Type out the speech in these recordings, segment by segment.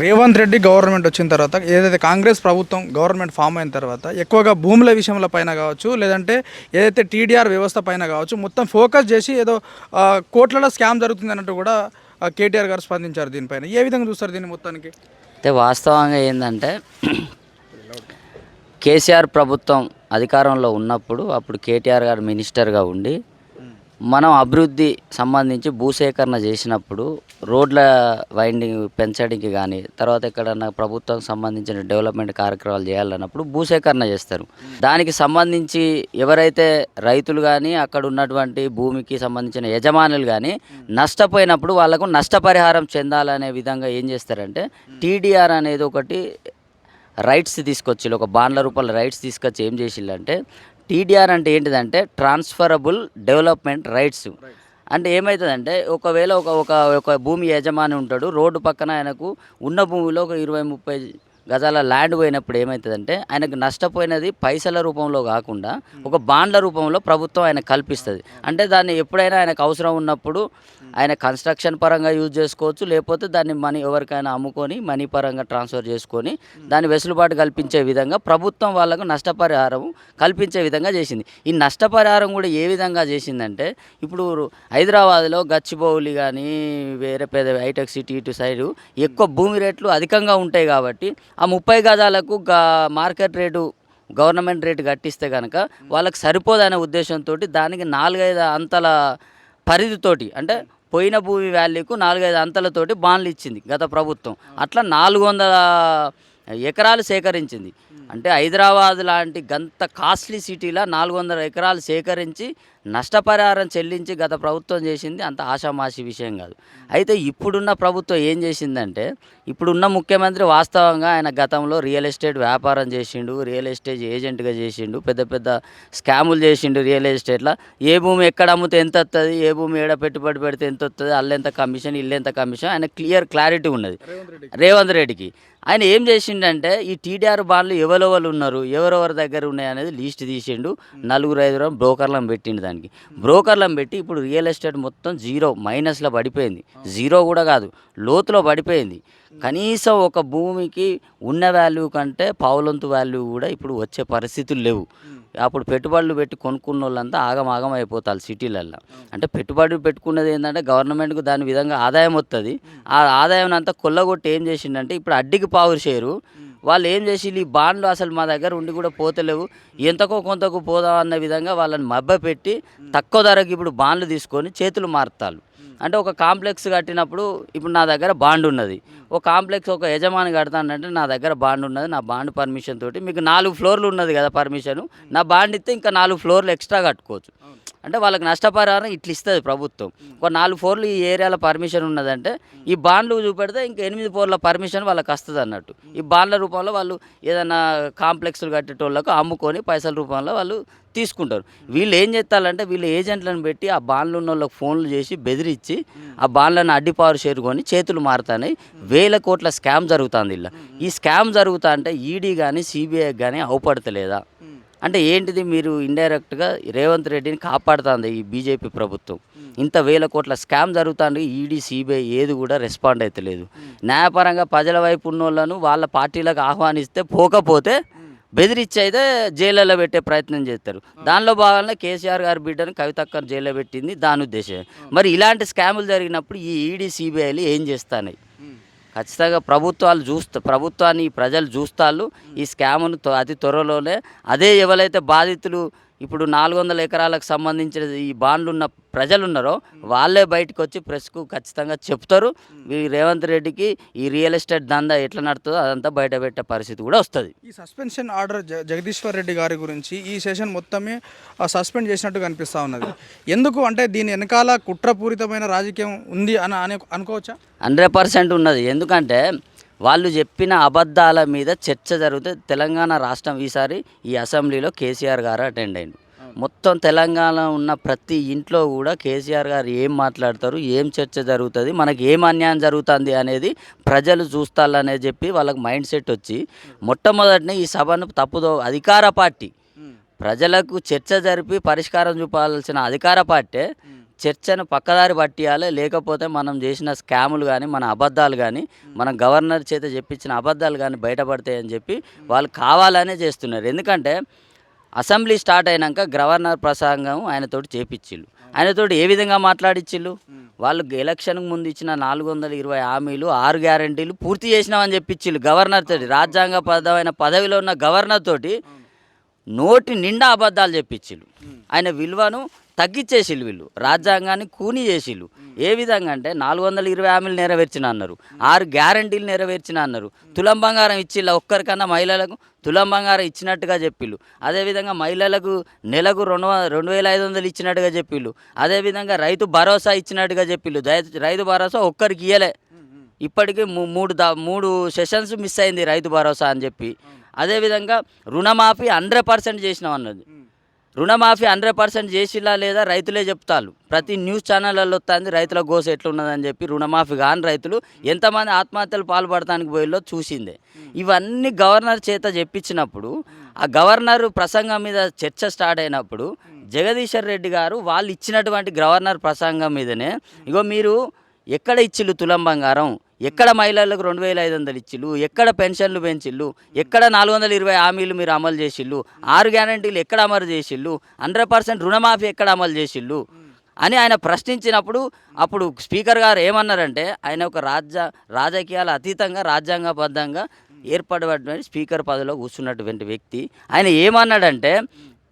Revanth Reddy government వచ్చిన తర్వాత ఏదైతే కాంగ్రెస్ ప్రభుత్వం గవర్నమెంట్ ఫామ్ అయిన తర్వాత ఎక్కువగా భూముల విషయంలో పైన కావచ్చు లేదంటే ఏదైతే టీడీఆర్ వ్యవస్థ పైన కావచ్చు మొత్తం ఫోకస్ చేసి ఏదో కోట్లలో స్కామ్ జరుగుతుంది అన్నట్టు కూడా కేటీఆర్ గారు స్పందించారు దీనిపైన. ఏ విధంగా చూస్తారు దీన్ని మొత్తానికి? అయితే వాస్తవంగా ఏంటంటే కేసీఆర్ ప్రభుత్వం అధికారంలో ఉన్నప్పుడు అప్పుడు కేటీఆర్ గారు మినిస్టర్గా ఉండి మనం అభివృద్ధి సంబంధించి భూసేకరణ చేసినప్పుడు రోడ్ల వైండింగ్ పెంచడానికి కానీ తర్వాత ఎక్కడన్నా ప్రభుత్వం సంబంధించిన డెవలప్మెంట్ కార్యక్రమాలు చేయాలన్నప్పుడు భూసేకరణ చేస్తారు. దానికి సంబంధించి ఎవరైతే రైతులు కానీ అక్కడ ఉన్నటువంటి భూమికి సంబంధించిన యజమానులు కానీ నష్టపోయినప్పుడు వాళ్ళకు నష్టపరిహారం చెందాలనే విధంగా ఏం చేస్తారంటే టీడీఆర్ అనేది ఒకటి రైట్స్ తీసుకొచ్చి ఒక బాండ్ల రూపంలో రైట్స్ తీసుకొచ్చి ఏం చేసిల్లంటే టీడీఆర్ అంటే ఏంటిదంటే ట్రాన్స్ఫరబుల్ డెవలప్మెంట్ రైట్స్ అంటే ఏమవుతుందంటే ఒకవేళ ఒక ఒక ఒక భూమి యజమాని ఉంటాడు రోడ్డు పక్కన ఆయనకు ఉన్న భూమిలో ఒక ఇరవై ముప్పై గజాల ల్యాండ్ పోయినప్పుడు ఏమవుతుందంటే ఆయనకు నష్టపోయినది పైసల రూపంలో కాకుండా ఒక బాండ్ల రూపంలో ప్రభుత్వం ఆయన కల్పిస్తుంది. అంటే దాన్ని ఎప్పుడైనా ఆయనకు అవసరం ఉన్నప్పుడు ఆయన కన్స్ట్రక్షన్ పరంగా యూజ్ చేసుకోవచ్చు లేకపోతే దాన్ని మనీ ఎవరికైనా అమ్ముకొని మనీ పరంగా ట్రాన్స్ఫర్ చేసుకొని దాన్ని వెసులుబాటు కల్పించే విధంగా ప్రభుత్వం వాళ్ళకు నష్టపరిహారం కల్పించే విధంగా చేసింది. ఈ నష్టపరిహారం కూడా ఏ విధంగా చేసిందంటే ఇప్పుడు హైదరాబాద్లో గచ్చిబౌలి కానీ వేరే పెద్ద హైటెక్ సిటీ ఇటు సైడు ఎక్కువ భూమి రేట్లు అధికంగా ఉంటాయి కాబట్టి ఆ ముప్పై గజాలకు మార్కెట్ రేటు గవర్నమెంట్ రేటు కట్టిస్తే కనుక వాళ్ళకి సరిపోదనే ఉద్దేశంతో దానికి నాలుగైదు అంతల పరిధితోటి అంటే పోయిన భూమి వాల్యూకు నాలుగైదు అంతలతోటి బాండ్లు ఇచ్చింది గత ప్రభుత్వం. అట్లా నాలుగు వందల ఎకరాలు సేకరించింది. అంటే హైదరాబాద్ లాంటి గంత కాస్ట్లీ సిటీలో నాలుగు వందల ఎకరాలు సేకరించి నష్టపరిహారం చెల్లించి గత ప్రభుత్వం చేసింది అంత ఆషామాషి విషయం కాదు. అయితే ఇప్పుడున్న ప్రభుత్వం ఏం చేసిందంటే ఇప్పుడున్న ముఖ్యమంత్రి వాస్తవంగా ఆయన గతంలో రియల్ ఎస్టేట్ వ్యాపారం చేసిండు రియల్ ఎస్టేట్ ఏజెంట్గా చేసిండు పెద్ద పెద్ద స్కాములు చేసిండు రియల్ ఎస్టేట్లో. ఏ భూమి ఎక్కడ అమ్మితే ఎంత వస్తుంది ఏ భూమి ఏడ పెట్టుబడి పెడితే ఎంత వస్తుంది అల్లెంత కమిషన్ ఇల్లెంత కమిషన్ ఆయన క్లియర్ క్లారిటీ ఉన్నది. రేవంత్ రెడ్డికి. ఆయన ఏం చేసిండంటే ఈ టీడీఆర్ బాండ్లు ఎవరెవరు ఉన్నారు ఎవరెవరి దగ్గర ఉన్నాయి అనేది లీస్ట్ తీసిండు నలుగురు ఐదుగురు బ్రోకర్లను పెట్టిండు దానికి బ్రోకర్లను పెట్టి ఇప్పుడు రియల్ ఎస్టేట్ మొత్తం జీరో మైనస్లో పడిపోయింది. జీరో కూడా కాదు లోతులో పడిపోయింది. కనీసం ఒక భూమికి ఉన్న వాల్యూ కంటే పావులంతు వాల్యూ కూడా ఇప్పుడు వచ్చే పరిస్థితులు లేవు. అప్పుడు పెట్టుబడులు పెట్టి కొనుక్కున్న వాళ్ళంతా ఆగమాగం అయిపోతారు సిటీలల్లో. అంటే పెట్టుబడులు పెట్టుకున్నది ఏంటంటే గవర్నమెంట్కు దాని విధంగా ఆదాయం వస్తుంది ఆ ఆదాయం అంతా కొల్లగొట్టి ఏం చేసిండంటే ఇప్పుడు అడ్డికి పావురు షేరు. వాళ్ళు ఏం చేసి ఈ బాండ్లు అసలు మా దగ్గర ఉండి కూడా పోతలేవు. ఎంతకో కొంతకు పోదాం అన్న విధంగా వాళ్ళని మబ్బ పెట్టి తక్కువ ధరకు ఇప్పుడు బాండ్లు తీసుకొని చేతులు మారుతారు అంటే ఒక కాంప్లెక్స్ కట్టినప్పుడు ఇప్పుడు నా దగ్గర బాండ్ ఉన్నది. ఒక కాంప్లెక్స్ ఒక యజమాని కడతానంటే నా దగ్గర బాండ్ ఉన్నది. నా బాండ్ పర్మిషన్ తోటి మీకు నాలుగు ఫ్లోర్లు ఉన్నది కదా పర్మిషన్. నా బాండ్ ఇస్తే ఇంకా నాలుగు ఫ్లోర్లు ఎక్స్ట్రా కట్టుకోవచ్చు. అంటే వాళ్ళకి నష్టపరిహారం ఇట్లా ఇస్తుంది ప్రభుత్వం. ఒక నాలుగు ఫోర్లు ఈ ఏరియాలో పర్మిషన్ ఉన్నదంటే ఈ బాండ్లు చూపెడితే ఇంకా ఎనిమిది ఫోర్ల పర్మిషన్ వాళ్ళకి వస్తుంది అన్నట్టు. ఈ బాండ్ల రూపంలో వాళ్ళు ఏదైనా కాంప్లెక్స్లు కట్టేటోళ్ళకు అమ్ముకొని పైసల రూపంలో వాళ్ళు తీసుకుంటారు. వీళ్ళు ఏం చేస్తారంటే వీళ్ళు ఏజెంట్లను పెట్టి ఆ బాండ్లు ఉన్న వాళ్ళకి ఫోన్లు చేసి బెదిరించి ఆ బాండ్లను అడ్డిపారు చేరుకొని చేతులు మారుతాయి వేల కోట్ల స్కామ్ జరుగుతుంది ఇలా. ఈ స్కామ్ జరుగుతా అంటే ఈడీ కానీ సిబిఐ కానీ అవపడతలేదా? అంటే ఏంటిది మీరు ఇండైరెక్ట్గా రేవంత్ రెడ్డిని కాపాడుతుంది ఈ బీజేపీ ప్రభుత్వం. ఇంత వేల కోట్ల స్కామ్ జరుగుతుంది ఈడీ సిబిఐ ఏది కూడా రెస్పాండ్ అవుతలేదు న్యాయపరంగా ప్రజల వైపు ఉన్న వాళ్ళను వాళ్ళ పార్టీలకు ఆహ్వానిస్తే పోకపోతే బెదిరించి అయితే జైల్లో పెట్టే ప్రయత్నం చేస్తారు. దానిలో భాగంగా కేసీఆర్ గారి బిడ్డను కవితక్కను జైల్లో పెట్టింది దాని ఉద్దేశం మరి ఇలాంటి స్కాములు జరిగినప్పుడు ఈ ఈడీ సిబిఐలు ఏం చేస్తాయి ఖచ్చితంగా ప్రభుత్వాలు చూస్తా ప్రభుత్వాన్ని ప్రజలు చూస్తారు ఈ స్కామ్ను అతి త్వరలోనే అదే ఎవరైతే బాధితులు ఇప్పుడు నాలుగు వందల ఎకరాలకు సంబంధించిన ఈ బాండ్లు ఉన్న ప్రజలు ఉన్నారో వాళ్ళే బయటకు వచ్చి ప్రెస్కు ఖచ్చితంగా చెప్తారు. ఈ రేవంత్ రెడ్డికి ఈ రియల్ ఎస్టేట్ దందా ఎట్లా నడుతుందో అదంతా బయట పెట్టే పరిస్థితి కూడా వస్తుంది. ఈ సస్పెన్షన్ ఆర్డర్ జగదీశ్వర్ రెడ్డి గారి గురించి ఈ సెషన్ మొత్తమే ఆ, సస్పెండ్ చేసినట్టు కనిపిస్తూ ఉన్నది. ఎందుకు అంటే దీని వెనకాల కుట్రపూరితమైన రాజకీయం ఉంది అని అను అనుకోవచ్చా? హండ్రెడ్ పర్సెంట్ ఉన్నది. ఎందుకంటే వాళ్ళు చెప్పిన అబద్ధాల మీద చర్చ జరిగితే తెలంగాణ రాష్ట్రం ఈసారి ఈ అసెంబ్లీలో కేసీఆర్ గారు అటెండ్ అయిండు మొత్తం తెలంగాణ ఉన్న ప్రతి ఇంట్లో కూడా కేసీఆర్ గారు ఏం మాట్లాడతారు ఏం చర్చ జరుగుతుంది మనకి ఏం అన్యాయం జరుగుతుంది అనేది ప్రజలు చూస్తారనేది చెప్పి వాళ్ళకి మైండ్ సెట్ వచ్చి మొట్టమొదటిని ఈ సభను తప్పుదో అధికార పార్టీ. ప్రజలకు చర్చ జరిపి పరిష్కారం చూపాల్సిన అధికార పార్టీ. చర్చను పక్కదారి పట్టియాలి లేకపోతే మనం చేసిన స్కాములు కానీ మన అబద్ధాలు కానీ మన గవర్నర్ చేత చెప్పించిన అబద్ధాలు కానీ బయటపడతాయని చెప్పి వాళ్ళు కావాలనే చేస్తున్నారు. ఎందుకంటే అసెంబ్లీ స్టార్ట్ అయినాక గవర్నర్ ప్రసంగం ఆయనతోటి చేపించిళ్ళు ఆయనతోటి ఏ విధంగా మాట్లాడిచ్చిళ్ళు? వాళ్ళు ఎలక్షన్కి ముందు ఇచ్చిన నాలుగు వందల ఇరవై హామీలు ఆరు గ్యారంటీలు పూర్తి చేసినామని చెప్పించిళ్ళు గవర్నర్ తోటి రాజ్యాంగబద్ధమైన పదవిలో ఉన్న గవర్నర్ తోటి నోటి నిండా అబద్ధాలు చెప్పించిళ్ళు ఆయన విలువను తగ్గించేసిళ్ళు వీళ్ళు. రాజ్యాంగాన్ని కూని చేసిళ్ళు ఏ విధంగా అంటే నాలుగు వందల ఇరవై హామీలు నెరవేర్చిన అన్నారు. ఆరు గ్యారంటీలు నెరవేర్చిన అన్నారు. తులం బంగారం ఇచ్చిళ్ళ ఒక్కరికన్నా మహిళలకు తులం బంగారం ఇచ్చినట్టుగా చెప్పిళ్ళు అదేవిధంగా మహిళలకు నెలకు రెండు రెండు వేల ఐదు వందలు ఇచ్చినట్టుగా చెప్పిళ్ళు అదేవిధంగా రైతు భరోసా ఇచ్చినట్టుగా చెప్పిళ్ళు రైతు భరోసా ఒక్కరికి ఇయ్యలే. ఇప్పటికీ మూ- మూడు దా మూడు సెషన్స్ మిస్ అయింది రైతు భరోసా అని చెప్పి. అదేవిధంగా రుణమాఫీ హండ్రెడ్ పర్సెంట్ చేసినాం అన్నది. రుణమాఫీ హండ్రెడ్ పర్సెంట్ చేసిలా లేదా రైతులే చెప్తారు ప్రతి న్యూస్ ఛానళ్ళల్లో వస్తుంది రైతుల గోస ఎట్లున్నదని చెప్పి రుణమాఫీ కాని రైతులు ఎంతమంది ఆత్మహత్యలు పాల్పడటానికి పోయిలో చూసిందే. ఇవన్నీ గవర్నర్ చేత చెప్పించినప్పుడు ఆ గవర్నర్ ప్రసంగం మీద చర్చ స్టార్ట్ అయినప్పుడు జగదీశ్వర్ రెడ్డి గారు వాళ్ళు ఇచ్చినటువంటి గవర్నర్ ప్రసంగం మీదనే ఇగో మీరు ఎక్కడ ఇచ్చిళ్ళు తులం బంగారం? ఎక్కడ మహిళలకు రెండు వేల ఐదు వందలు ఇచ్చిళ్ళు ఎక్కడ పెన్షన్లు పెంచిళ్ళు ఎక్కడ నాలుగు వందల ఇరవై హామీలు మీరు అమలు చేసిళ్ళు ఆరు గ్యారంటీలు ఎక్కడ అమలు చేసిళ్ళు హండ్రెడ్ పర్సెంట్ రుణమాఫీ ఎక్కడ అమలు చేసిళ్ళు అని ఆయన ప్రశ్నించినప్పుడు అప్పుడు స్పీకర్ గారు ఏమన్నారంటే ఆయన ఒక రాజ్య రాజకీయాల అతీతంగా రాజ్యాంగబద్ధంగా ఏర్పడబడిన స్పీకర్ పదవిలో కూర్చున్నటువంటి వ్యక్తి. ఆయన ఏమన్నాడంటే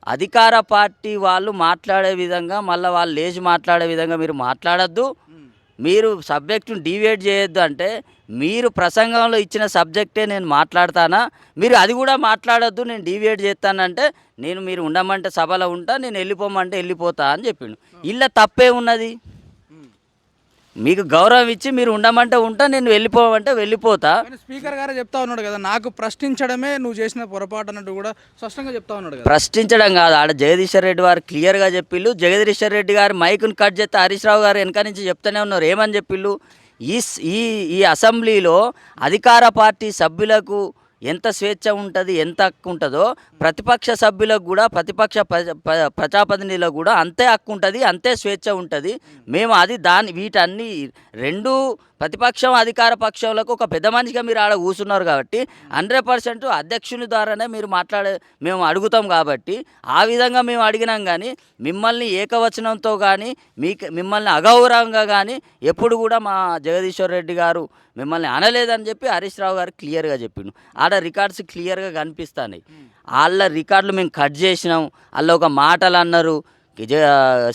అధికార పార్టీ వాళ్ళు మాట్లాడే విధంగా మళ్ళీ వాళ్ళు లేచి మాట్లాడే విధంగా మీరు మాట్లాడద్దు మీరు సబ్జెక్టును డివేట్ చేయొద్దు అంటే మీరు ప్రసంగంలో ఇచ్చిన సబ్జెక్టే నేను మాట్లాడతానా? మీరు అది కూడా మాట్లాడొద్దు నేను డివేట్ చేస్తానంటే నేను మీరు ఉండమంటే సభలో ఉంటా నేను వెళ్ళిపోమంటే వెళ్ళిపోతా అని చెప్పిండు. ఇలా తప్పే ఉన్నది. మీకు గౌరవం ఇచ్చి మీరు ఉండమంటే ఉంటా నేను వెళ్ళిపోమంటే వెళ్ళిపోతా. స్పీకర్ గారే చెప్తా ఉన్నాడు కదా నాకు ప్రశ్నించడమే నువ్వు చేసిన పొరపాటు అన్నట్టు కూడా స్పష్టంగా చెప్తా ఉన్నాడు కదా. ప్రశ్నించడం కాదు ఆడ జగదీశ్వర్ రెడ్డి వారు క్లియర్గా చెప్పిళ్ళు జగదీశ్వర్ రెడ్డి గారు మైకుని కట్ చేస్తే హరీష్ రావు గారు వెనక నుంచి చెప్తూనే ఉన్నారు ఏమని చెప్పిళ్ళు? ఈ ఈ అసెంబ్లీలో అధికార పార్టీ సభ్యులకు ఎంత స్వేచ్ఛ ఉంటుంది ఎంత హక్కు ఉంటుందో ప్రతిపక్ష సభ్యులకు కూడా ప్రతిపక్ష ప్రజాప్రతినిధులకు కూడా అంతే హక్కు ఉంటుంది అంతే స్వేచ్ఛ ఉంటుంది. మేము అది దాని వీటన్ని రెండు ప్రతిపక్షం అధికార పక్షంలకు ఒక పెద్ద మనిషిగా మీరు ఆడ కూర్చున్నారు కాబట్టి హండ్రెడ్ పర్సెంట్ అధ్యక్షుని ద్వారానే మీరు మాట్లాడే మేము అడుగుతాం కాబట్టి ఆ విధంగా మేము అడిగినాం కానీ మిమ్మల్ని ఏకవచనంతో కానీ మీకు మిమ్మల్ని అగౌరవంగా కానీ ఎప్పుడు కూడా మా జగదీశ్వర్ రెడ్డి గారు మిమ్మల్ని అనలేదని చెప్పి హరీష్ రావు గారు క్లియర్గా చెప్పిండు. ఆడ రికార్డ్స్ క్లియర్గా కనిపిస్తున్నాయి వాళ్ళ రికార్డులు మేము కట్ చేసినాం. వాళ్ళు ఒక మాటలు అన్నారు.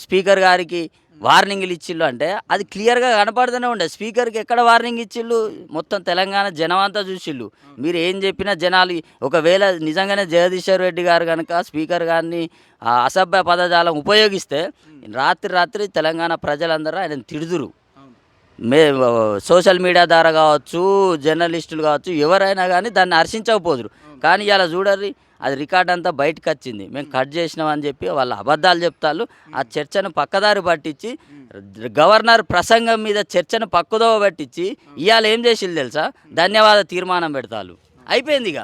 స్పీకర్ గారికి వార్నింగ్లు ఇచ్చిళ్ళు అంటే అది క్లియర్గా కనపడుతూనే ఉండే. స్పీకర్కి ఎక్కడ వార్నింగ్ ఇచ్చిళ్ళు? మొత్తం తెలంగాణ జనం అంతా చూసిళ్ళు. మీరు ఏం చెప్పినా జనాలు ఒకవేళ నిజంగానే జగదీశ్వర్ రెడ్డి గారు కనుక స్పీకర్ గారిని ఆ అసభ్య పదజాలం ఉపయోగిస్తే రాత్రి రాత్రి తెలంగాణ ప్రజలందరూ ఆయన తిడుదురు. మే సోషల్ మీడియా ద్వారా కావచ్చు జర్నలిస్టులు కావచ్చు ఎవరైనా కానీ దాన్ని హర్షించకపోదురు. కానీ ఇలా చూడర్రి అది రికార్డ్ అంతా బయటకు వచ్చింది. మేము కట్ చేసినామని చెప్పి వాళ్ళ అబద్ధాలు చెప్తారు ఆ చర్చను పక్కదారి పట్టించి గవర్నర్ ప్రసంగం మీద చర్చను పక్కదోవ పట్టించి ఇవాళ ఏం చేసిల్లు తెలుసా? ధన్యవాద తీర్మానం పెడతారు అయిపోయింది ఇక.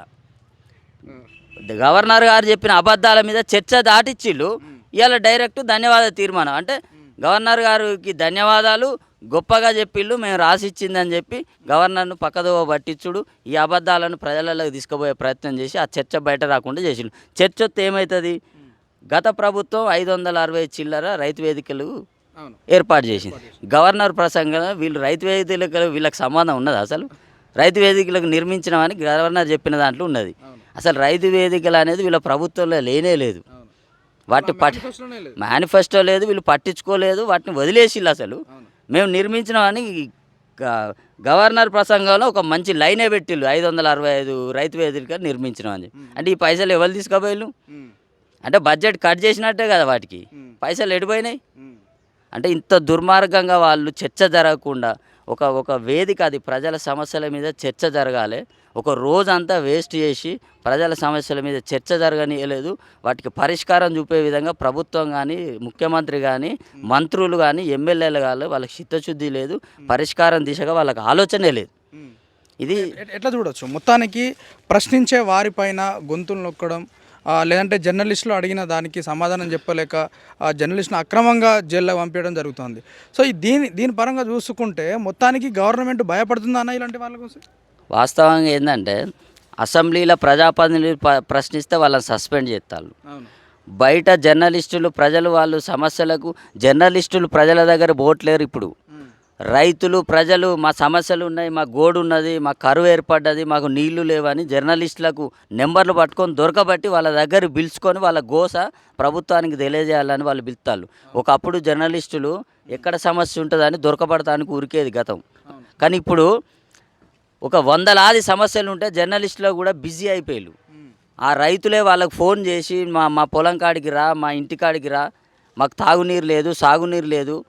గవర్నర్ గారు చెప్పిన అబద్ధాల మీద చర్చ దాటిచ్చిళ్ళు. ఇవాళ డైరెక్ట్ ధన్యవాద తీర్మానం. అంటే గవర్నర్ గారికి ధన్యవాదాలు. గొప్పగా చెప్పిళ్ళు మేము రాసిచ్చిందని చెప్పి గవర్నర్ను పక్కదోవ పట్టించుడు ఈ అబద్ధాలను ప్రజలలోకి తీసుకుపోయే ప్రయత్నం చేసి ఆ చర్చ బయట రాకుండా చేసిండు. చర్చ వస్తే ఏమవుతుంది గత ప్రభుత్వం ఐదు వందల అరవై చిల్లర రైతు వేదికలు ఏర్పాటు చేసింది. గవర్నర్ ప్రసంగం వీళ్ళు రైతు వేదికలకు వీళ్ళకి సంబంధం ఉన్నది అసలు? రైతు వేదికలకు నిర్మించడం గవర్నర్ చెప్పిన దాంట్లో ఉన్నది. అసలు రైతు వేదికలు అనేది వీళ్ళ ప్రభుత్వంలో లేనే లేదు. వాటిని పట్టి మేనిఫెస్టో లేదు. వీళ్ళు పట్టించుకోలేదు వాటిని వదిలేసిళ్ళు అసలు. మేము నిర్మించినామని గవర్నర్ ప్రసంగంలో ఒక మంచి లైనే పెట్టిళ్ళు ఐదు వందల అరవై ఐదు రైతు వేదిక నిర్మించినాం అని. అంటే ఈ పైసలు ఎవరు తీసుకోపోయిళ్ళు అంటే బడ్జెట్ కట్ చేసినట్టే కదా వాటికి. పైసలు ఎడిపోయినాయి. అంటే ఇంత దుర్మార్గంగా వాళ్ళు చర్చ జరగకుండా ఒక ఒక వేదిక అది ప్రజల సమస్యల మీద చర్చ జరగాలి. ఒక రోజంతా వేస్ట్ చేసి ప్రజల సమస్యల మీద చర్చ జరగనీయలేదు. వాటికి పరిష్కారం చూపే విధంగా ప్రభుత్వం కానీ ముఖ్యమంత్రి కానీ మంత్రులు కానీ ఎమ్మెల్యేలు కానీ వాళ్ళకి చిత్తశుద్ధి లేదు. పరిష్కారం దిశగా వాళ్ళకి ఆలోచనే లేదు. ఇది ఎట్- ఎట్లా చూడొచ్చు? మొత్తానికి ప్రశ్నించే వారిపైన గొంతులు నొక్కడం లేదంటే జర్నలిస్టులు అడిగిన దానికి సమాధానం చెప్పలేక ఆ జర్నలిస్ట్ను అక్రమంగా జైల్లో పంపించడం జరుగుతుంది. సో ఈ దీని దీని పరంగా చూసుకుంటే మొత్తానికి గవర్నమెంట్ భయపడుతుందా అన్న ఇలాంటి వాళ్ళ కోసం? వాస్తవంగా ఏంటంటే అసెంబ్లీలో ప్రజాప్రతినిధులు ప్రశ్నిస్తే వాళ్ళని సస్పెండ్ చేస్తారు. బయట జర్నలిస్టులు ప్రజలు వాళ్ళు సమస్యలకు జర్నలిస్టులు ప్రజల దగ్గర పోట్లేరు ఇప్పుడు. రైతులు ప్రజలు మా సమస్యలు ఉన్నాయి మా గోడు ఉన్నది మా కరువు ఏర్పడ్డది మాకు నీళ్ళు లేవని జర్నలిస్టులకు నెంబర్లు పట్టుకొని దొరకబట్టి వాళ్ళ దగ్గర పిలుచుకొని వాళ్ళ గోస ప్రభుత్వానికి తెలియజేయాలని వాళ్ళు పిలుతారు ఒకప్పుడు జర్నలిస్టులు ఎక్కడ సమస్య ఉంటుందని దొరకబడటానికి ఉరికేది గతం. కానీ ఇప్పుడు ఒక వందలాది సమస్యలు ఉంటే జర్నలిస్టులు కూడా బిజీ అయిపోయారు ఆ రైతులే వాళ్ళకి ఫోన్ చేసి మా మా పొలం కాడికి రా మా ఇంటి కాడికి రా మాకు తాగునీరు లేదు సాగునీరు లేదు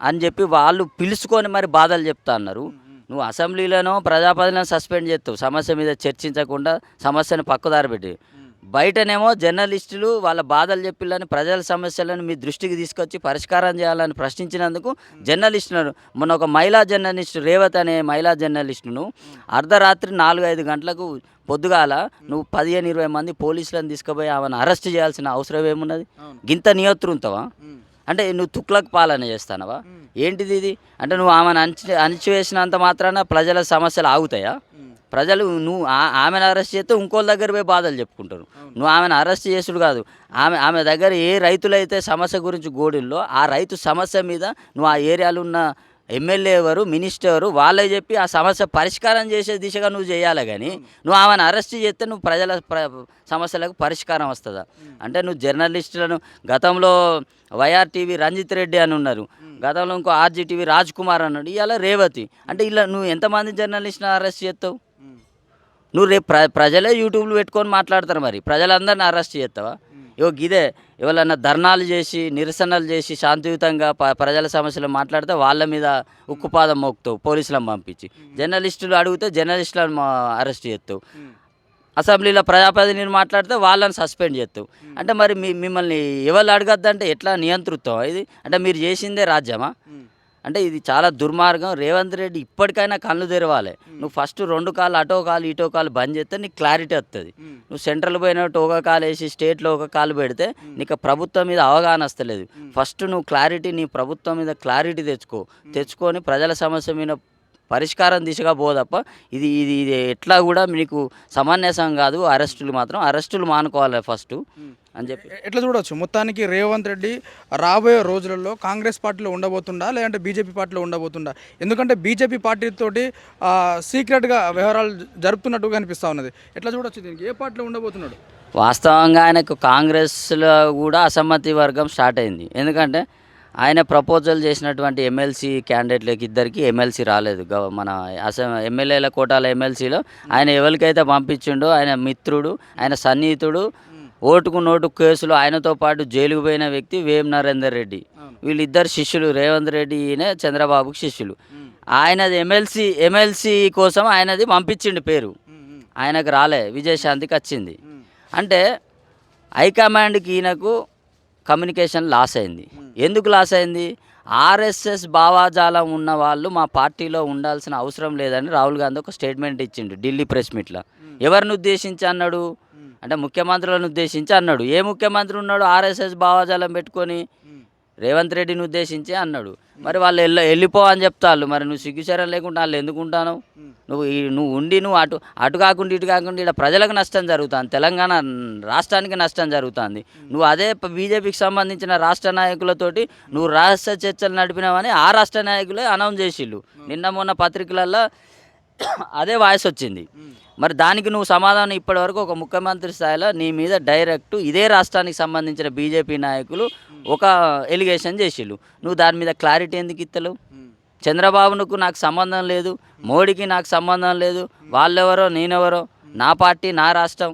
అని చెప్పి వాళ్ళు పిలుచుకొని మరి బాధలు చెప్తా అన్నారు. నువ్వు అసెంబ్లీలోనో ప్రజాప్రతినిధులను సస్పెండ్ చేస్తావు. సమస్య మీద చర్చించకుండా సమస్యను పక్కదారి పెట్టి. బయటనేమో జర్నలిస్టులు వాళ్ళ బాధలు చెప్పిల్లని ప్రజల సమస్యలను మీ దృష్టికి తీసుకొచ్చి పరిష్కారం చేయాలని ప్రశ్నించినందుకు జర్నలిస్టులను మొన్న ఒక మహిళా జర్నలిస్టు రేవత్ అనే మహిళా జర్నలిస్టును అర్ధరాత్రి నాలుగు ఐదు గంటలకు పొద్దుగాల నువ్వు పదిహేను ఇరవై మంది పోలీసులను తీసుకుపోయి ఆమెను అరెస్ట్ చేయాల్సిన అవసరం ఏమున్నది? గింత నియోత్రుంతవా అంటే నువ్వు తుక్లక్ పాలన చేస్తానవా? ఏంటిది ఇది? అంటే నువ్వు ఆమెను అణచి అణిచివేసినంత మాత్రాన ప్రజల సమస్యలు ఆగుతాయా? ప్రజలు నువ్వు ఆమెను అరెస్ట్ చేస్తే ఇంకోళ్ళ దగ్గర పోయి బాధలు చెప్పుకుంటారు. నువ్వు ఆమెను అరెస్ట్ చేసుడు కాదు. ఆమె ఆమె దగ్గర ఏ రైతులైతే సమస్య గురించి గోడిల్లో ఆ రైతు సమస్య మీద నువ్వు ఆ ఏరియాలో ఉన్న ఎమ్మెల్యే ఎవరు మినిస్టర్ వాళ్ళే చెప్పి ఆ సమస్య పరిష్కారం చేసే దిశగా నువ్వు చేయాలి కానీ నువ్వు ఆమెను అరెస్ట్ చేస్తే నువ్వు ప్రజల ప్ర సమస్యలకు పరిష్కారం వస్తుందా? అంటే నువ్వు జర్నలిస్టులను గతంలో వైఆర్ టీవీ రంజిత్ రెడ్డి అని ఉన్నారు. గతంలో ఇంకో ఆర్జీ టీవీ రాజ్ కుమార్ అన్నాడు ఇవాళ రేవతి. అంటే ఇలా నువ్వు ఎంతమంది జర్నలిస్ట్ని అరెస్ట్ చేస్తావు? నువ్వు రేపు ప్ర ప్రజలే యూట్యూబ్లో పెట్టుకొని మాట్లాడతారు మరి. ప్రజలందరిని అరెస్ట్ చేస్తావా? ఇగో గిదే ఎవరన్నా ధర్నాలు చేసి నిరసనలు చేసి శాంతియుతంగా ప్రజల సమస్యలు మాట్లాడితే వాళ్ళ మీద ఉక్కుపాదం మోపుతావు పోలీసులను పంపించి. జర్నలిస్టులు అడిగితే జర్నలిస్టులను అరెస్ట్ చేస్తావు. అసెంబ్లీలో ప్రజాప్రతినిధులు మాట్లాడితే వాళ్ళని సస్పెండ్ చేస్తావు. అంటే మరి మీ మిమ్మల్ని ఎవరు అడగద్దంటే ఎట్లా నియంతృత్వం ఇది? అంటే మీరు చేసిందే రాజ్యమా? అంటే ఇది చాలా దుర్మార్గం. రేవంత్ రెడ్డి ఇప్పటికైనా కళ్ళు తెరవాలి. నువ్వు ఫస్ట్ రెండు కాళ్ళు అటో కాలు ఇటో కాలు బంద్ చేస్తే నీకు క్లారిటీ వస్తుంది నువ్వు సెంట్రల్ పోయినట్టు ఒక కాలు వేసి స్టేట్లో ఒక కాలు పెడితే నీకు ప్రభుత్వం మీద అవగాహన వస్తలేదు. ఫస్ట్ నువ్వు క్లారిటీ నీ ప్రభుత్వం మీద క్లారిటీ తెచ్చుకో. తెచ్చుకొని ప్రజల సమస్య మీద పరిష్కారం దిశగా పోదప్ప ఇది ఇది ఇది ఎట్లా కూడా మీకు సమంజసం కాదు. అరెస్టులు మాత్రం అరెస్టులు మానుకోవాలి ఫస్ట్ అని చెప్పి. ఎట్లా చూడొచ్చు? మొత్తానికి రేవంత్ రెడ్డి రాబోయే రోజులలో కాంగ్రెస్ పార్టీలో ఉండబోతుండా? లేదంటే బీజేపీ పార్టీలో ఉండబోతుండా? ఎందుకంటే బీజేపీ పార్టీ తోటి ఆ, సీక్రెట్గా వ్యవహారాలు జరుపుతున్నట్టుగా కనిపిస్తూ ఉన్నది. ఎట్లా చూడొచ్చు దీనికి? ఏ పార్టీలో ఉండబోతున్నాడు? వాస్తవంగా ఆయనకు కాంగ్రెస్లో కూడా అసమ్మతి వర్గం స్టార్ట్ అయింది. ఎందుకంటే ఆయన ప్రపోజల్ చేసినటువంటి ఎమ్మెల్సీ క్యాండిడేట్లకి ఇద్దరికి ఎమ్మెల్సీ రాలేదు. గవ మన అసెం ఎమ్మెల్యేల కోటాల ఎమ్మెల్సీలో ఆయన ఎవరికైతే పంపించిండో ఆయన మిత్రుడు ఆయన సన్నిహితుడు ఓటుకు నోటు కేసులో ఆయనతో పాటు జైలుకు పోయిన వ్యక్తి వేం నరేందర్ రెడ్డి. వీళ్ళిద్దరు శిష్యులు రేవంత్ రెడ్డి ఈయన చంద్రబాబుకి శిష్యులు. ఆయనది ఎమ్మెల్సీ ఎమ్మెల్సీ కోసం ఆయనది పంపించిండు పేరు. ఆయనకు రాలే విజయశాంతికి వచ్చింది. అంటే హైకమాండ్కి ఈయనకు కమ్యూనికేషన్ లాస్ అయింది. ఎందుకు లాస్ అయింది? ఆర్ఎస్ఎస్ భావాజాలం ఉన్న వాళ్ళు మా పార్టీలో ఉండాల్సిన అవసరం లేదని రాహుల్ గాంధీ ఒక స్టేట్మెంట్ ఇచ్చిండు ఢిల్లీ ప్రెస్ మీట్లో. ఎవరిని ఉద్దేశించి అన్నాడు? అంటే ముఖ్యమంత్రులను ఉద్దేశించి అన్నాడు. ఏ ముఖ్యమంత్రి ఉన్నాడు ఆర్ఎస్ఎస్ భావాజాలం పెట్టుకొని? రేవంత్ రెడ్డిని ఉద్దేశించి అన్నాడు. మరి వాళ్ళు వెళ్ళ వెళ్ళిపో అని చెప్తాళ్ళు. మరి నువ్వు సిగ్గుచరం లేకుండా వాళ్ళు ఎందుకుంటావు నువ్వు నువ్వు ఉండి నువ్వు అటు అటు కాకుండా ఇటు కాకుండా ఇక్కడ ప్రజలకు నష్టం జరుగుతుంది. తెలంగాణ రాష్ట్రానికి నష్టం జరుగుతుంది. నువ్వు అదే బీజేపీకి సంబంధించిన రాష్ట్ర నాయకులతోటి నువ్వు రహస్య చర్చలు నడిపినావని ఆ రాష్ట్ర నాయకులే అనౌన్స్ చేసిళ్ళు. నిన్న మొన్న పత్రికలలో అదే వాయిస్ వచ్చింది. మరి దానికి నువ్వు సమాధానం ఇప్పటివరకు ఒక ముఖ్యమంత్రి స్థాయిలో నీ మీద డైరెక్ట్ ఇదే రాష్ట్రానికి సంబంధించిన బీజేపీ నాయకులు ఒక ఎలిగేషన్ చేసిళ్ళు. నువ్వు దాని మీద క్లారిటీ ఎందుకు ఇత్తలు చంద్రబాబునుకు నాకు సంబంధం లేదు మోడీకి నాకు సంబంధం లేదు వాళ్ళెవరో నేనెవరో నా పార్టీ నా రాష్ట్రం.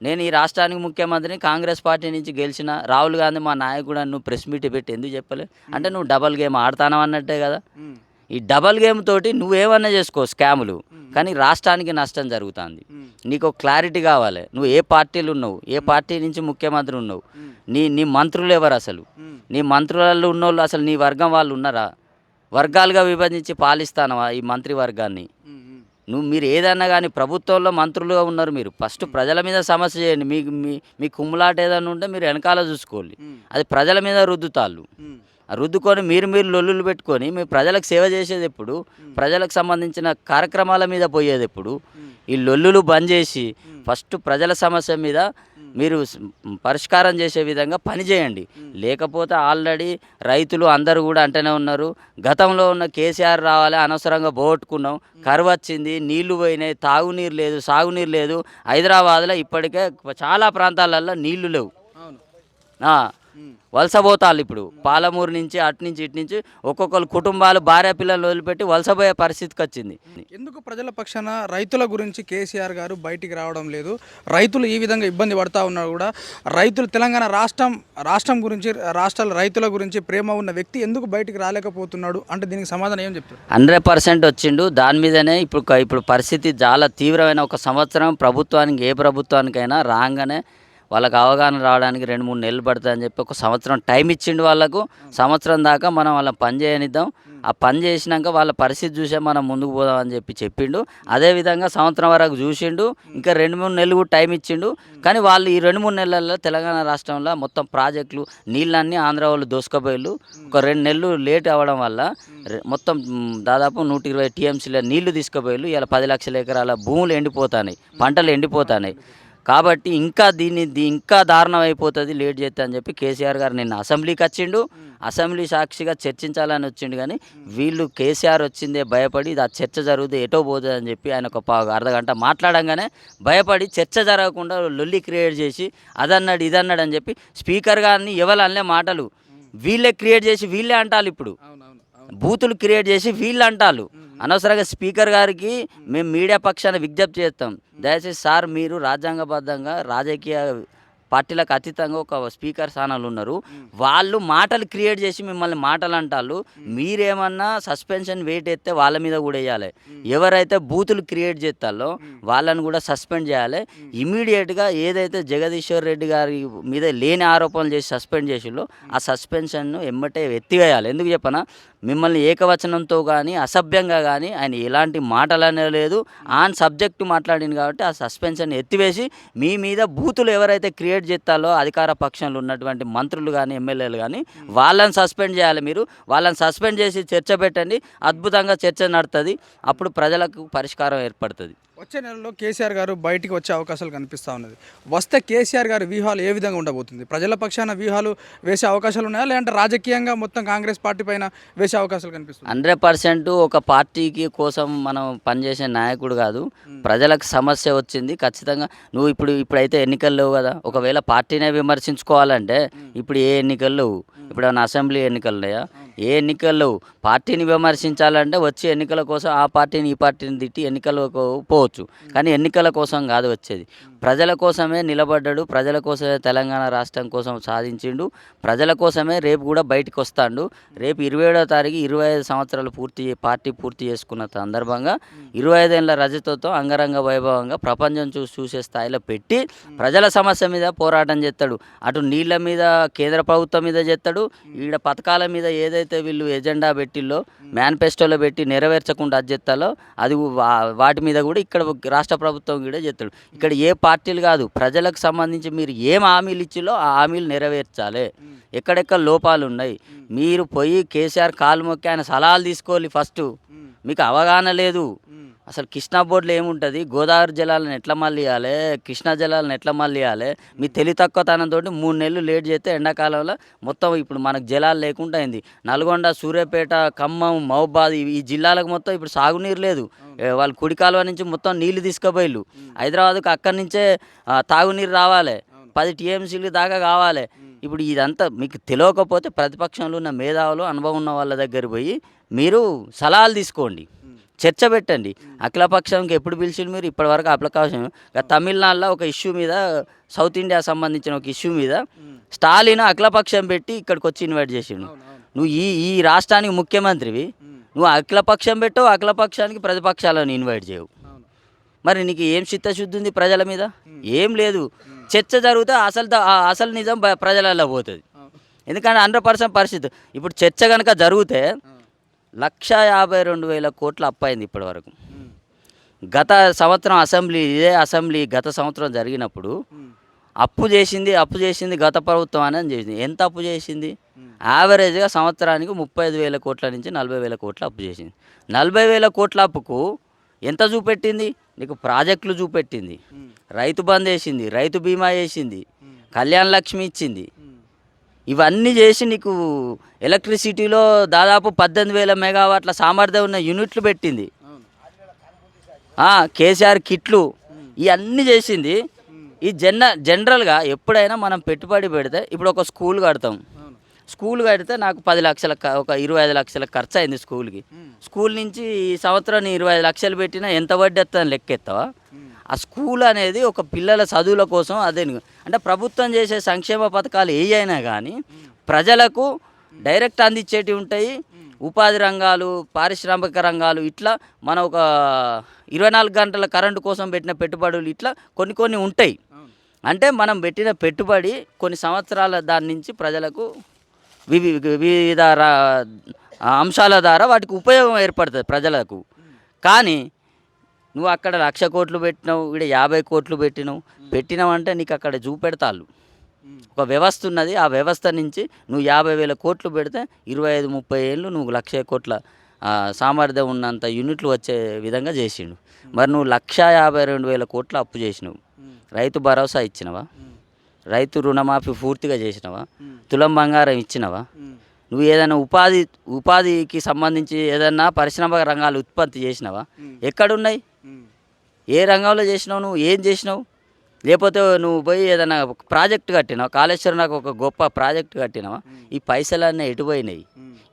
నేను ఈ రాష్ట్రానికి ముఖ్యమంత్రిని కాంగ్రెస్ పార్టీ నుంచి గెలిచిన రాహుల్ గాంధీ మా నాయకుడు నువ్వు ప్రెస్ మీట్ పెట్టి ఎందుకు చెప్పలే? అంటే నువ్వు డబల్ గేమ్ ఆడతానవు అన్నట్టే కదా. ఈ డబల్ గేమ్ తోటి నువ్వేమన్నా చేసుకో స్కాములు. కానీ రాష్ట్రానికి నష్టం జరుగుతుంది. నీకు క్లారిటీ కావాలి. నువ్వు ఏ పార్టీలు ఉన్నావు? ఏ పార్టీ నుంచి ముఖ్యమంత్రి ఉన్నావు? నీ నీ మంత్రులు ఎవరు అసలు? నీ మంత్రులలో ఉన్నోళ్ళు అసలు నీ వర్గం వాళ్ళు ఉన్నారా? వర్గాలుగా విభజించి పాలిస్తానవా ఈ మంత్రి వర్గాన్ని నువ్వు మీరు ఏదన్నా కానీ ప్రభుత్వంలో మంత్రులుగా ఉన్నారు మీరు. ఫస్ట్ ప్రజల మీద సమస్య చేయండి. మీకు మీ మీ కుమ్ములాట ఏదైనా ఉంటే మీరు వెనకాల చూసుకోవాలి అది ప్రజల మీద రుద్దుతాళ్ళు. రుద్దుకొని మీరు మీరు లొల్లులు పెట్టుకొని మీ ప్రజలకు సేవ చేసేది ఎప్పుడు? ప్రజలకు సంబంధించిన కార్యక్రమాల మీద పోయేది ఎప్పుడు? ఈ లొల్లులు బంద్ చేసి ఫస్ట్ ప్రజల సమస్య మీద మీరు పరిష్కారం చేసే విధంగా పనిచేయండి లేకపోతే ఆల్రెడీ రైతులు అందరూ కూడా అంటేనే ఉన్నారు. గతంలో ఉన్న కేసీఆర్ రావాలి అనవసరంగా పోగొట్టుకున్నాం. కరువు వచ్చింది నీళ్ళు పోయినాయి తాగునీరు లేదు సాగునీరు లేదు. హైదరాబాద్లో ఇప్పటికే చాలా ప్రాంతాలలో నీళ్ళు లేవు. అవును ఆ, వలసపోతాళ్ళు ఇప్పుడు. పాలమూరు నుంచి అటు నుంచి ఇటు నుంచి ఒక్కొక్కరు కుటుంబాలు భార్య పిల్లలు వదిలిపెట్టి వలసపోయే పరిస్థితికి వచ్చింది. ఎందుకు ప్రజల పక్షాన రైతుల గురించి కేసీఆర్ గారు బయటికి రావడం లేదు? రైతులు ఈ విధంగా ఇబ్బంది పడతా ఉన్నారు కూడా. రైతులు తెలంగాణ రాష్ట్రం రాష్ట్రం గురించి రాష్ట్రాల రైతుల గురించి ప్రేమ ఉన్న వ్యక్తి ఎందుకు బయటికి రాలేకపోతున్నాడు? అంటే దీనికి సమాధానం ఏం చెప్తారు? హండ్రెడ్ పర్సెంట్ వచ్చిండు. దాని మీదనే ఇప్పుడు ఇప్పుడు పరిస్థితి చాలా తీవ్రమైన ఒక సంవత్సరం ప్రభుత్వానికి ఏ ప్రభుత్వానికైనా రాగానే వాళ్ళకి అవగాహన రావడానికి రెండు మూడు నెలలు పడుతుందని చెప్పి ఒక సంవత్సరం టైం ఇచ్చిండు వాళ్ళకు. సంవత్సరం దాకా మనం వాళ్ళ పని చేయనిద్దాం. ఆ పని చేసినాక వాళ్ళ పరిస్థితి చూసే మనం ముందుకు పోదాం అని చెప్పి చెప్పిండు. అదేవిధంగా సంవత్సరం వరకు చూసిండు. ఇంకా రెండు మూడు నెలలు కూడా టైం ఇచ్చిండు. కానీ వాళ్ళు ఈ రెండు మూడు నెలల్లో తెలంగాణ రాష్ట్రంలో మొత్తం ప్రాజెక్టులు నీళ్ళన్నీ ఆంధ్ర వాళ్ళు దోసుకపోయారు ఒక రెండు నెలలు లేట్ అవ్వడం వల్ల మొత్తం దాదాపు నూట ఇరవై టీఎంసీల నీళ్ళు తీసుకుపోయారు ఇలా పది లక్షల ఎకరాల భూములు ఎండిపోతాయి పంటలు ఎండిపోతాయి కాబట్టి ఇంకా దీన్ని దీ- ఇంకా దారుణం అయిపోతుంది లేట్ చేస్తే అని చెప్పి కేసీఆర్ గారు నిన్న అసెంబ్లీకి వచ్చిండు. అసెంబ్లీ సాక్షిగా చర్చించాలని వచ్చిండు కానీ వీళ్ళు కేసీఆర్ వచ్చిందే భయపడి ఇది ఆ చర్చ జరుగుతుంది ఎటో పోతుంది అని చెప్పి ఆయన ఒక పా- అర్ధ గంట మాట్లాడంగానే భయపడి చర్చ జరగకుండా లొల్లి క్రియేట్ చేసి అదన్నాడు ఇదన్నాడు అని చెప్పి స్పీకర్ గారిని ఎవరు అనలే మాటలు. వీళ్ళే క్రియేట్ చేసి వీళ్ళే అంటారు ఇప్పుడు. బూతులు క్రియేట్ చేసి వీళ్ళు అంటారు అనవసరంగా స్పీకర్ గారికి మేము మీడియా పక్షాన విజ్ఞప్తి చేస్తాం. దయచేసి సార్ మీరు రాజ్యాంగబద్ధంగా రాజకీయ పార్టీలకు అతీతంగా ఒక స్పీకర్ స్థానాలు ఉన్నారు. వాళ్ళు మాటలు క్రియేట్ చేసి మిమ్మల్ని మాటలు అంటారు మీరేమన్నా సస్పెన్షన్ వెయిట్ ఎత్తే వాళ్ళ మీద కూడా వేయాలి. ఎవరైతే బూతులు క్రియేట్ చేస్తారో వాళ్ళని కూడా సస్పెండ్ చేయాలి. ఇమీడియట్గా ఏదైతే జగదీశ్వర్ రెడ్డి గారి మీద లేని ఆరోపణలు చేసి సస్పెండ్ చేసిలో ఆ సస్పెన్షన్ను ఎమ్మటే ఎత్తివేయాలి. ఎందుకు చెప్పనా? మిమ్మల్ని ఏకవచనంతో కానీ అసభ్యంగా కానీ ఆయన ఎలాంటి మాటలు లేదు. ఆన్ సబ్జెక్టు మాట్లాడింది కాబట్టి ఆ సస్పెన్షన్ ఎత్తివేసి మీ మీద బూతులు ఎవరైతే క్రియేట్ చేస్తారో అధికార పక్షంలో ఉన్నటువంటి మంత్రులు కానీ ఎమ్మెల్యేలు కానీ వాళ్ళని సస్పెండ్ చేయాలి మీరు. వాళ్ళని సస్పెండ్ చేసి చర్చ పెట్టండి. అద్భుతంగా చర్చ నడుతుంది. అప్పుడు ప్రజలకు పరిష్కారం ఏర్పడుతుంది. వచ్చే నెలలో కేసీఆర్ గారు బయటికి వచ్చే అవకాశాలు కనిపిస్తూ ఉన్నది. వస్తే కేసీఆర్ గారి వ్యూహాలు ఏ విధంగా ఉండబోతుంది? ప్రజల పక్షాన వ్యూహాలు వేసే అవకాశాలు ఉన్నాయా? లేదంటే రాజకీయంగా మొత్తం కాంగ్రెస్ పార్టీ పైన వేసే అవకాశాలు కనిపిస్తుంది హండ్రెడ్ పర్సెంట్ ఒక పార్టీకి కోసం మనం పనిచేసే నాయకుడు కాదు. ప్రజలకు సమస్య వచ్చింది. ఖచ్చితంగా నువ్వు ఇప్పుడు ఇప్పుడైతే ఎన్నికలు లేవు కదా. ఒకవేళ పార్టీనే విమర్శించుకోవాలంటే ఇప్పుడు ఏ ఎన్నికలు లేవు? ఇప్పుడు ఏమైనా అసెంబ్లీ ఎన్నికలు ఉన్నాయా? ఏ ఎన్నికలు పార్టీని విమర్శించాలంటే వచ్చే ఎన్నికల కోసం ఆ పార్టీని ఈ పార్టీని తిట్టి ఎన్నికలకు పోవచ్చు. కానీ ఎన్నికల కోసం కాదు వచ్చేది. ప్రజల కోసమే నిలబడ్డాడు ప్రజల కోసమే తెలంగాణ రాష్ట్రం కోసం సాధించిండు ప్రజల కోసమే రేపు కూడా బయటకు వస్తాడు. రేపు ఇరవై ఏడో తారీఖు ఇరవై ఐదు సంవత్సరాలు పూర్తి పార్టీ పూర్తి చేసుకున్న సందర్భంగా ఇరవై ఐదేళ్ళ రజతతో అంగరంగ వైభవంగా ప్రపంచం చూసి చూసే స్థాయిలో పెట్టి ప్రజల సమస్య మీద పోరాటం చేస్తాడు. అటు నీళ్ళ మీద కేంద్ర ప్రభుత్వం మీద చేస్తాడు. ఈడ పథకాల మీద ఏదైతే వీళ్ళు ఎజెండా పెట్టిల్లో మేనిఫెస్టోలో పెట్టి నెరవేర్చకుండా అది చేస్తాలో అది వా- వాటి మీద కూడా ఇక్కడ రాష్ట్ర ప్రభుత్వం కూడా చేస్తాడు. ఇక్కడ ఏ పార్టీలు కాదు ప్రజలకు సంబంధించి మీరు ఏం హామీలు ఇచ్చిలో ఆ హామీలు నెరవేర్చాలి. ఎక్కడెక్కడ లోపాలు ఉన్నాయి? మీరు పోయి కేసీఆర్ కాలు మొక్కి ఆయన సలహాలు తీసుకోవాలి ఫస్ట్. మీకు అవగాహన లేదు. అసలు కృష్ణా బోర్డులో ఏముంటుంది? గోదావరి జలాలను ఎట్లా మళ్ళీయాలి? కృష్ణా జలాలను ఎట్లా మళ్ళీయాలి? మీ తెలివి తక్కువతనంతో మూడు నెలలు లేట్ చేస్తే ఎండాకాలంలో మొత్తం ఇప్పుడు మనకు జలాలు లేకుండా అయింది. నల్గొండ సూర్యాపేట ఖమ్మం మహబాద్ ఈ జిల్లాలకు మొత్తం ఇప్పుడు సాగునీరు లేదు. వాళ్ళు కుడి కాలువ నుంచి మొత్తం నీళ్ళు తీసుకుపోయిళ్ళు. హైదరాబాద్కు అక్కడి నుంచే తాగునీరు రావాలి. పది టీఎంసీలు దాకా కావాలి. ఇప్పుడు ఇదంతా మీకు తెలియకపోతే ప్రతిపక్షంలో ఉన్న మేధావులు అనుభవం ఉన్న వాళ్ళ దగ్గర పోయి మీరు సలహాలు తీసుకోండి. చర్చ పెట్టండి. అఖిలపక్షంకి ఎప్పుడు పిలిచిండు మీరు? ఇప్పటివరకు అప్లికేషన్ తమిళనాడులో ఒక ఇష్యూ మీద సౌత్ ఇండియా సంబంధించిన ఒక ఇష్యూ మీద స్టాలిన్ అఖిలపక్షం పెట్టి ఇక్కడికి వచ్చి ఇన్వైట్ చేసిండు. నువ్వు ఈ ఈ రాష్ట్రానికి ముఖ్యమంత్రివి. నువ్వు అఖిలపక్షం పెట్టవు అఖిలపక్షానికి ప్రతిపక్షాలను ఇన్వైట్ చేయవు. మరి నీకు ఏం చిత్తశుద్ధి ఉంది ప్రజల మీద? ఏం లేదు. చర్చ జరిగితే అసలు అసలు నిజం ప్రజలలో పోతుంది. ఎందుకంటే హండ్రెడ్ పర్సెంట్ పరిస్థితి. ఇప్పుడు చర్చ కనుక జరిగితే లక్ష యాభై రెండు వేల కోట్లు అప్పైంది ఇప్పటివరకు. గత సంవత్సరం అసెంబ్లీ ఇదే అసెంబ్లీ గత సంవత్సరం జరిగినప్పుడు అప్పు చేసింది అప్పు చేసింది గత ప్రభుత్వం అని చేసింది. ఎంత అప్పు చేసింది? యావరేజ్గా సంవత్సరానికి ముప్పై ఐదు వేల కోట్ల నుంచి నలభై వేల కోట్ల అప్పు చేసింది. నలభై వేల కోట్ల అప్పుకు ఎంత చూపెట్టింది? నీకు ప్రాజెక్టులు చూపెట్టింది. రైతు బంద్ వేసింది రైతు బీమా వేసింది కళ్యాణ లక్ష్మి ఇచ్చింది. ఇవన్నీ చేసి నీకు ఎలక్ట్రిసిటీలో దాదాపు పద్దెనిమిది వేల మెగావాట్ల సామర్థ్యం ఉన్న యూనిట్లు పెట్టింది. కేసీఆర్ కిట్లు ఇవన్నీ చేసింది. ఈ జన జనరల్గా ఎప్పుడైనా మనం పెట్టుబడి పెడితే ఇప్పుడు ఒక స్కూల్ కడతాం. స్కూల్ కడితే నాకు పది లక్షల ఒక ఇరవై ఐదు లక్షల ఖర్చు అయింది స్కూల్కి. స్కూల్ నుంచి ఈ సంవత్సరం నీ ఇరవై ఐదు లక్షలు పెట్టినా ఎంత వడ్డీ వస్తుందని లెక్కెత్తావా ఆ స్కూల్ అనేది ఒక పిల్లల చదువుల కోసం అదే అంటే ప్రభుత్వం చేసే సంక్షేమ పథకాలు ఏ అయినా కానీ ప్రజలకు డైరెక్ట్ అందించేటివి ఉంటాయి. ఉపాధి రంగాలు పారిశ్రామిక రంగాలు ఇట్లా మన ఒక ఇరవై నాలుగు గంటల కరెంటు కోసం పెట్టిన పెట్టుబడులు ఇట్లా కొన్ని కొన్ని ఉంటాయి. అంటే మనం పెట్టిన పెట్టుబడి కొన్ని సంవత్సరాల దాని నుంచి ప్రజలకు వివి వివిధ రా- అంశాల ద్వారా వాటికి ఉపయోగం ఏర్పడుతుంది ప్రజలకు. కానీ నువ్వు అక్కడ లక్ష కోట్లు పెట్టినావు ఇక్కడ యాభై కోట్లు పెట్టినావు. పెట్టినావంటే నీకు అక్కడ చూపెడతాళ్ళు. ఒక వ్యవస్థ ఉన్నది ఆ వ్యవస్థ నుంచి నువ్వు యాభై వేల కోట్లు పెడితే ఇరవై ఐదు ముప్పై ఏళ్ళు నువ్వు లక్ష కోట్ల సామర్థ్యం ఉన్నంత యూనిట్లు వచ్చే విధంగా చేసిండు. మరి నువ్వు లక్ష యాభై రెండు వేల కోట్లు అప్పు చేసినావు. రైతు భరోసా ఇచ్చినవా? రైతు రుణమాఫీ పూర్తిగా చేసినవా? తులం బంగారం ఇచ్చినవా? నువ్వు ఏదైనా ఉపాధి ఉపాధికి సంబంధించి ఏదైనా పరిశ్రమ రంగాలు ఉత్పత్తి చేసినవా? ఎక్కడున్నాయి? ఏ రంగంలో చేసినావు నువ్వు? ఏం చేసినావు? లేకపోతే నువ్వు పోయి ఏదైనా ప్రాజెక్ట్ కట్టినావు? కాళేశ్వరం నాకు ఒక గొప్ప ప్రాజెక్ట్ కట్టినావా? ఈ పైసలన్నీ ఎటు పోయినాయి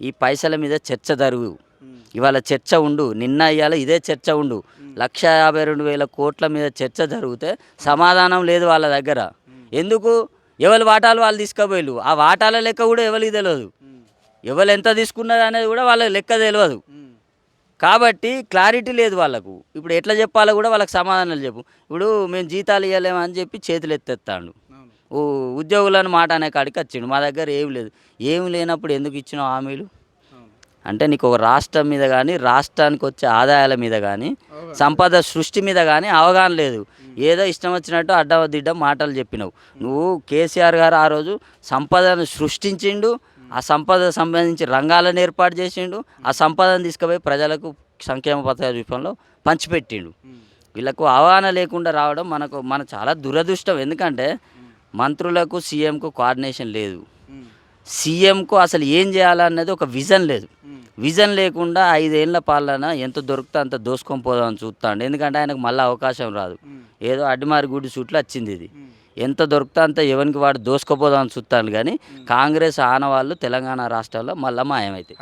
ఈ పైసల మీద చర్చ జరుగు. ఇవాళ చర్చ ఉండు. నిన్న ఇవాళ ఇదే చర్చ ఉండు. లక్ష యాభై రెండు వేల కోట్ల మీద చర్చ జరిగితే సమాధానం లేదు వాళ్ళ దగ్గర. ఎందుకు? ఎవరి వాటాలు వాళ్ళు తీసుకుపోయిలు ఆ వాటాల లెక్క కూడా ఎవరికి తెలియదు. ఎవరు ఎంత తీసుకున్నది అనేది కూడా వాళ్ళకి లెక్క తెలియదు. కాబట్టి క్లారిటీ లేదు వాళ్ళకు. ఇప్పుడు ఎట్లా చెప్పాలో కూడా వాళ్ళకి సమాధానాలు చెప్పు. ఇప్పుడు మేము జీతాలు ఇవ్వలేము అని చెప్పి చేతులు ఎత్తేస్తాడు. ఓ ఉద్యోగులను మాట అనే కాడికి వచ్చిండు. మా దగ్గర ఏం లేదు. ఏం లేనప్పుడు ఎందుకు ఇచ్చినావు హామీలు? అంటే నీకు ఒక రాష్ట్రం మీద కానీ రాష్ట్రానికి వచ్చే ఆదాయాల మీద కానీ సంపద సృష్టి మీద కానీ అవగాహన లేదు. ఏదో ఇష్టం వచ్చినట్టు అడ్డదిడ్డ మాటలు చెప్పినావు. నువ్వు కేసీఆర్ గారు ఆ రోజు సంపదను సృష్టించిండు ఆ సంపద సంబంధించి రంగాలను ఏర్పాటు చేసిండు. ఆ సంపదను తీసుకుపోయి ప్రజలకు సంక్షేమ పథకాల రూపంలో పంచిపెట్టిండు. వీళ్ళకు అవగాహన లేకుండా రావడం మనకు మన చాలా దురదృష్టం. ఎందుకంటే మంత్రులకు సీఎంకు కోఆర్డినేషన్ లేదు. సీఎంకు అసలు ఏం చేయాలన్నది ఒక విజన్ లేదు. విజన్ లేకుండా ఐదేళ్ళ పాలన ఎంత దొరికితే అంత దోసుకొని పోదామని చూస్తాడు. ఎందుకంటే ఆయనకు మళ్ళీ అవకాశం రాదు. ఏదో అడ్డిమారి గుడి సూట్లు వచ్చింది ఇది. ఎంత దొరికితే అంత ఎవరికి వాడు దోసుకుపోదామని చూస్తాను కానీ కాంగ్రెస్ ఆనవాళ్ళు తెలంగాణ రాష్ట్రాల్లో మళ్ళీ మాయమైతాయి